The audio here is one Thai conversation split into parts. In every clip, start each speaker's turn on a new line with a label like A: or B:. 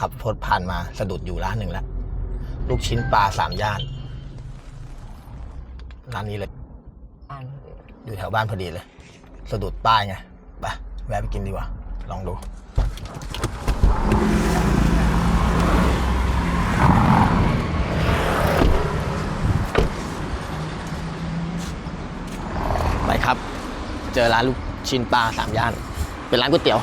A: ขับรถผ่านมาสะดุดอยู่ร้านหนึ่งแล้ว ลูกชิ้นปลาสามย่าน ร้านนี้เลย
B: อ่าน
A: อยู่แถวบ้านพอดีเลย สะดุดป้ายไงไปแวะไปกินดีกว่า ลองดู ไปครับ เจอร้านลูกชิ้นปลาสามย่าน เป็นร้านก๋วยเตี๋ยว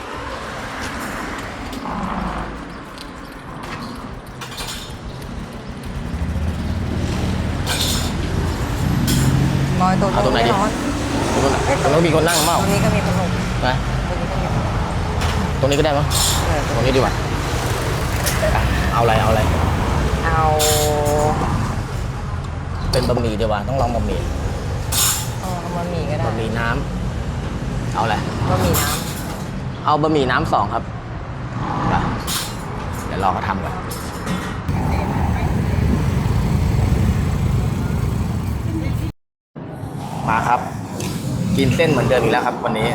B: บอยตัว
A: เอาตรงไหนดี
B: ร้อน
A: ตรงนู้นน่ะตรงนู้นมีคนนั่งเมา
B: ตรงนี้ก็มีคนหนุ่ม
A: ไป
B: ตรงนี้ก็มี
A: ตรงนี้ก็ได้มั้ง
B: เออ
A: ตรงนี้ดีกว่าอะเอาอะไรเอาอะไร
B: เอา
A: เป็นบะหมี่ดีกว่าต้องลองบะหมี่
B: เอาเอาบะหมี่ก็ได้
A: บะหมี่น้ำเอาอะไร
B: บะหมี่น้
A: เอาบะหมี่น้ำสองครับไปเดี๋ยวรอเขาทำก่อน มาครับ กินเส้นเหมือนเดิมอีกแล้วครับ วันนี้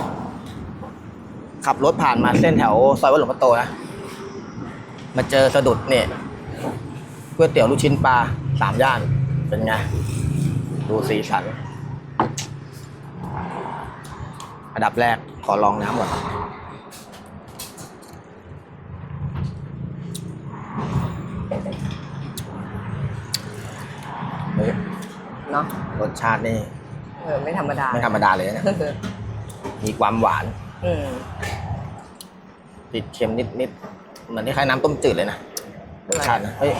A: ขับรถผ่านมาเส้นแถวซอยวัดหลวงพ่อโตนะ มาเจอสะดุดเนี่ยก๋วยเตี๋ยวลูกชิ้นปลาสามย่าน เป็นไง ดูสีสันอันดับแรกขอลองน้ำก่อนเฮ้ยำ
B: เนาะ
A: รสชาตินี่
B: เออไม่ธรรมดา
A: ไม่ธรรมดาเลยนะมีความหวาน
B: อืม
A: ติดเค็มนิดๆเหมือนที่คล้ายน้ำต้มจืดเลยนะรสชาตินะเฮ้ย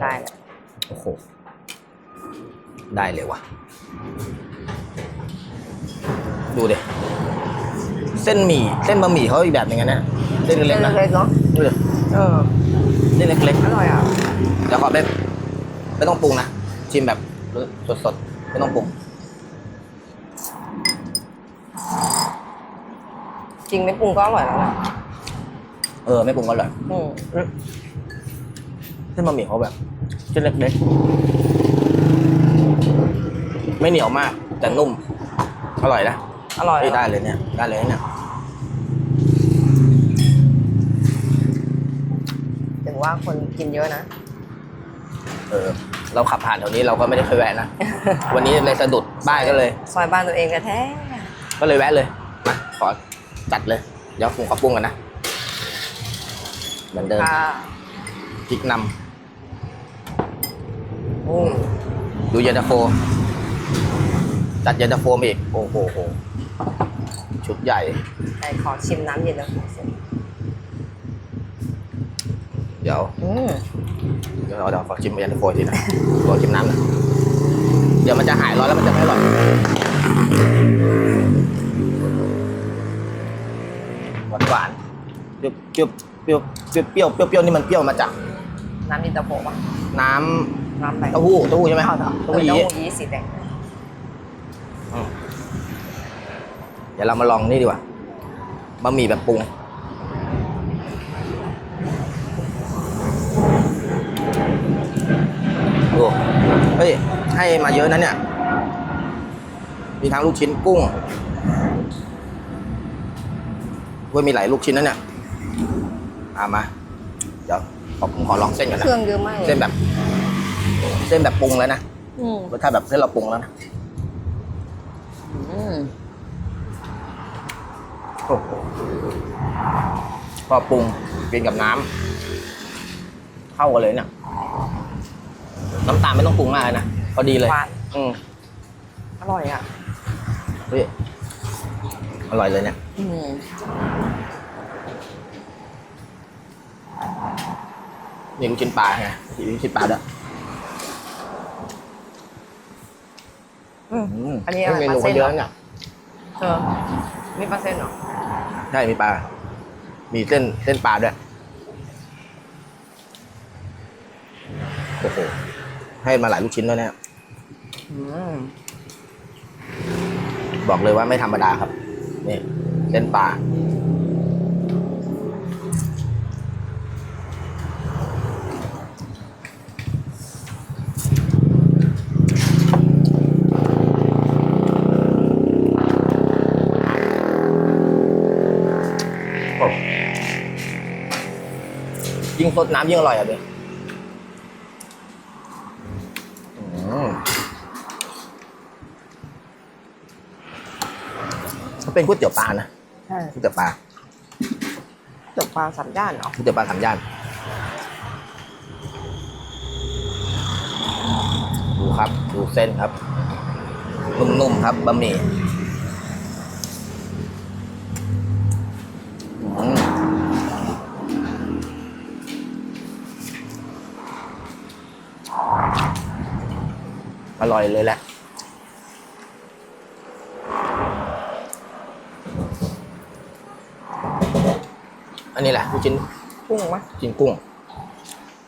B: ได้แหละ
A: โอ้โหได้เลยว่ะ ดูดิเส้นหมี่เส้นบะหมี่เขาอีกแบบหนึงนะเส้นเล็กๆนะ
B: เล็กๆเนาะ
A: ดูดิ
B: เออ
A: เส้นเล็ก
B: อร่อยอะ
A: ๆเดี๋ยวขอไม่ไม่ต้องปรุงนะชิมแบบสดๆ ไม่ต้องปรุง
B: จริงไม่ปรุงก็อร่อยแล้วนะ
A: เออ ไม่ปรุงก็อร่อย
B: อืม
A: เส้นบะหมี่เขาแบบเส้นเล็กๆ ไม่เหนียวมาก แต่นุ่ม อร่อยนะ
B: อร่อย
A: เฮ้ยได้เลยเนี่ย ได้เลยเนี่ย
B: ถึงว่าคนกินเยอะนะ
A: เออ เราขับผ่านแถวนี้เราก็ไม่ได้เคยแวะนะ วันนี้เลยสะดุดป้ายก็เลย
B: ซอยบ้านตัวเองแท้
A: ก็เลยแวะเลย มาขอจัดเลย เดี๋ยวผมขอปรุงกันนะ เหมือนเดิม
B: ๆค่ะ
A: พริกน
B: อืมำ
A: ดูเย็นตาโฟ จัดเย็นตาโฟมาอีก โอ้โหโหชุดใหญ่
B: แต่ขอชิมน้ำเย็นแล้วขอสิ
A: เดี๋ยว
B: อืม
A: เดี๋ยวเดี๋ยวขอชิมเย็นตาโฟทีนะขอชิมน้ำหนะเดี๋ยวมันจะหายร้อนแล้วมันจะไม่อร่อยหวานหวานๆเปรี้ยวเปรี้ยวเปรี้ยวเปรี้ยวเปรี้ยวเปรี้ยวนี่มันเปรี้ยวมาจาก
B: น้ำเย็นตาโฟปะ
A: น้ำ
B: น้ำอะไร
A: เต้าหู้เต้าหู้ใช่ไหม
B: เอาเถอะ
A: เต้า
B: เออ
A: หู้ยี้
B: เต้าหู้ยี้สีแดง
A: อืมเดี๋ยวเรามาลองนี่ดีกว่าบะหมี่แบบปรุง ดูเฮ้ย ให้มาเยอะนะเนี่ย มีทั้งลูกชิ้นกุ้งเว้ยมีหลายลูกชิ้นนะเนี่ยเอามา เดี๋ยวขอผมขอลองเส้นก่อน
B: เค
A: นะ
B: รื่องเยอะมากเลย
A: เส้นแบบ เส้นแบบปรุงแล้วนะ
B: อืม
A: รสชาติแบบเส้นเราปรุงแล้วนะ
B: อืม
A: โอ้โหพอปรุงกินกับน้ำเข้ากันเลยเนี่ย น้ำตาลไม่ต้องปรุงมากเลยนะพอดีเลย
B: หวาน
A: อืม
B: อร่อยอะ
A: เฮ้ยอร่อยเลยเนี่ย
B: อืม
A: นี่ลูกชิ้นปลาไงมีลูกชิ้นปลาด้วย
B: อืม
A: อืม
B: อันนี้อะไร
A: เมนู
B: ปลาเส้
A: เขา
B: น
A: เย
B: เหรอ
A: อะเนี่ย
B: เออมีเปอร์เซ็นต์เหรอ
A: ใช่มีปลา มีเส้นเส้นปลาด้วย โอ้โห ให้มาหลายลูกชิ้นด้วยเนี่ย
B: อืม
A: บอกเลยว่าไม่ธรรมดาครับนี่เส้นปลาโอ้ยิ่งสดน้ำยิ่งอร่อยอะเด็ เขาเป็นก๋วยเตี๋ยวปลานะ
B: ใช่
A: ก๋วยเตี๋ยวปลา
B: จบปลาสามย่านเหรอ
A: ก๋วยเตี๋ยวปลาสามย่านดูครับ ดูเส้นครับนุ่มๆครับบะหมี่อืมอร่อยเลยแหละ อันนี้แหละลูกชิ้น
B: กุ้งไหม
A: ลูกชิ้นกุ้ง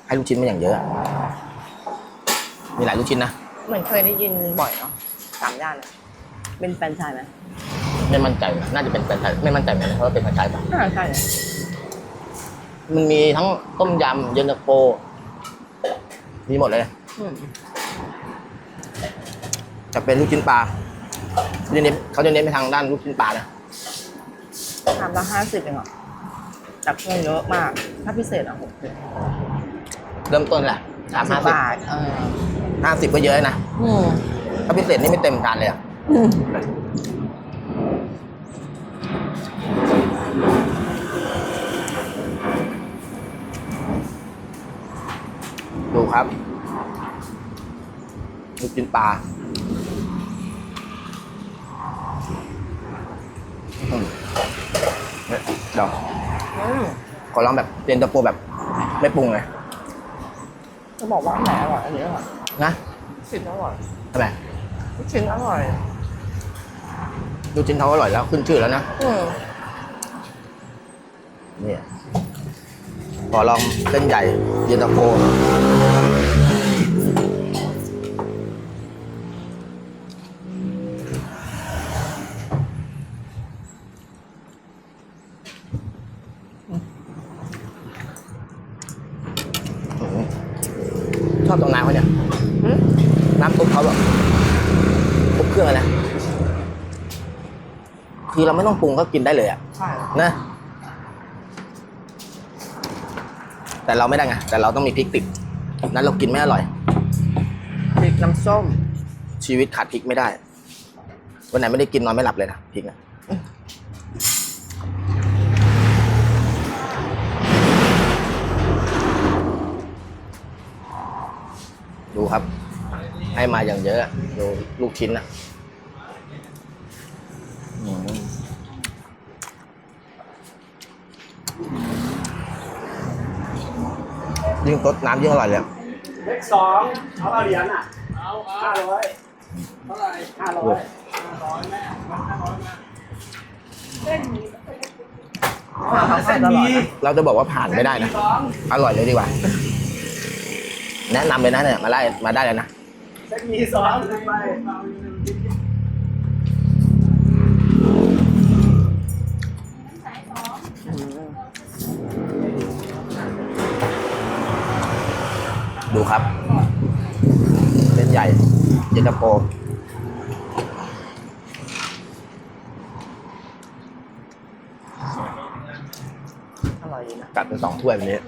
A: ให้ลูกชิ้นมาอย่างเยอะอะ มีหลายลูกชิ้นนะ
B: เหมือนเคยได้ยินบ่อยเนาะสามย่านอะเป็นแฟรนไชส์ไหม
A: ไม่มั่นใจนะน่าจะเป็นแฟรนไชส์ไม่มั่นใจเหมือนกันเพราะว่าเป็นแฟรนไชส์ป่ะ
B: น่าใช่นะ
A: มันมีทั้งต้มยำเย็นตาโฟมีหมดเลย
B: อืม
A: จะเป็นลูกชิ้นปลาเขาจะเน้นเขาจะเน้นไปทางด้านลูกชิ้นปลานะ
B: ชามละห้าสิบเองเหรอ แต่เครื่องเยอะมาก ถ้าพิเศษอะหกสิบ
A: เริ่มต้นแหละสามห้าสิบบา
B: ทเออ
A: ห้าสิบก็เยอะนะ
B: อืม
A: ถ้าพิเศษนี่ไม่เต็มจานเลยอะ
B: อืม
A: ดูครับลูกชิ้นปลาอืมเนี่ยเดี๋ยว
B: อืม
A: ขอลองแบบเย็นตาโฟแบบไม่ปรุงเลย
B: จะบอกว่าอันไหนอร่อยอันนี้อร่อย
A: นะ
B: ชิ้นอร่อย
A: ทำไม
B: ชิ้นอร่อย
A: ลูกชิ้นเขาอร่อยแล้วขึ้นชื่อแล้วนะ
B: อืม
A: เนี่ยขอลองเส้นใหญ่เย็นตาโฟอืมชอบตรงน้ำเขาเนี่ย
B: อืม
A: น้ำซุปเขาแบบ ครบเครื่องเลยนะคือเราไม่ต้องปรุงก็กินได้เลยอะ
B: ใช่
A: นะ แต่เราไม่ได้ไงแต่เราต้องมีพริกติดนั้นเรากินไม่อร่อย
B: พริกน้ำส้ม
A: ชีวิตขาดพริกไม่ได้ วันไหนไม่ได้กินนอนไม่หลับเลยนะพริกนะ ให้มาอย่างเยอะดูลูกชิ้นอะอืมยิ่งตดน้ำยิ่งอร่อยเลยอะ
C: เลขสองเอาเอาเหรียญอะเอาห้าร้อยเท่าไหร่ห้าร้อยห้าร้อยแม่ห้าร้อยแม่
B: เขาขายตลอดนะ
A: เราจะบอกว่าผ่านไม่ได้นะ
C: สอง
A: อร่อยเลยดีกว่า แนะนำเลยนะเนี่ย มาไล่มาได้เลยนะ
C: เส้นมีสองขึ้นไป
B: อืม
A: ดูครับ เส้นใหญ่เย็นตาโฟ
B: อร่อยดีนะ
A: กัดเป็นสองถ้วยแบบนี้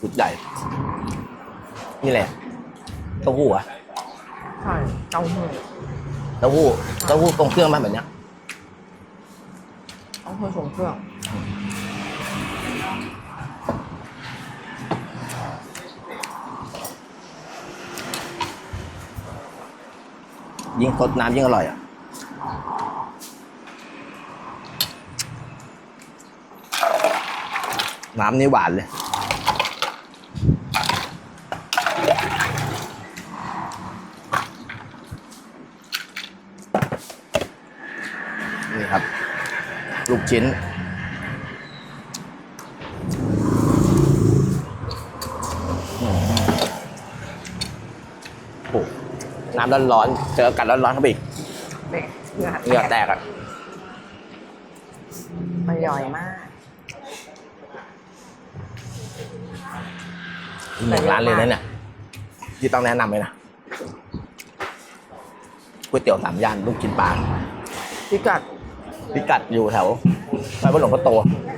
A: สุดใหญ่ นี่แหละ เต้าหู้อะ
B: ใช่เต้าหู้
A: เต้าหู้เต้าหู้ตรงเครื่องมาแบบเนี้ย
B: เต้าหู้ทรงเครื่อง
A: ยิ่งสดน้ำยิ่งอร่อยอะน้ำนี่หวานเลย นี่ครับ ลูกชิ้นอืมโอ้น้ำร้อนๆ เจออากาศร้อนๆเข้าไปอีก
B: เด็กเหงื่อ
A: เหงื่อแตกอะ
B: อร่อยมาก
A: อีกหนึ่งร้านเลยนะเนี่ยที่ต้องแนะนำเลยนะก๋วยเตี๋ยวสามย่านลูกชิ้นปลา
B: พิกัด
A: พิกัดอยู่แถวซอยพระหลวงพ่อโต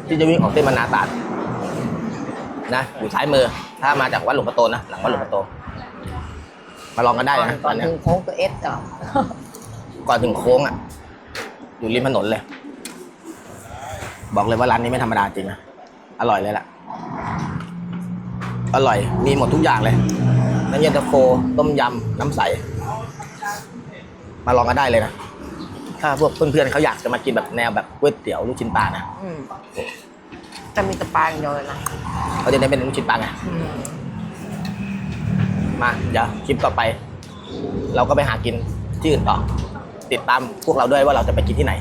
A: ที่จะวิ่งออกเส้นมานาตราดนะอยู่ซ้ายมือ ถ้ามาจากวัดหลวงพ่อโตนะหลังวัดหลวงพ่อโต มาลองกันได้นะ
B: ก่
A: ต
B: อ
A: อนนเนี้ย
B: ถึงโค้งตัวเอสอะ
A: ก่อนถึงโค้งอะ อยู่ริมถนนเลย บอกเลยว่าร้านนี้ไม่ธรรมดาจริงนะอร่อยเลยล่ะ อร่อยมีหมดทุกอย่างเลยน้ำเย็นตาโฟต้มยำน้ำใส มาลองกันได้เลยนะ ถ้าพวกเพื่อนๆเขาอยากจะมากินแบบแนวแบบก๋วยเตี๋ยวลูกชิ้นปลานะ
B: อืมจะมีแตะปลาอย่างเดียวเลยนะ
A: เขาจะได้เป็นลูกชิ้นปลาไง
B: อืม
A: มาเดี๋ยวคลิปต่อไป เราก็ไปหากินที่อื่นต่อ ติดตามพวกเราด้วยว่าเราจะไปกินที่ไหน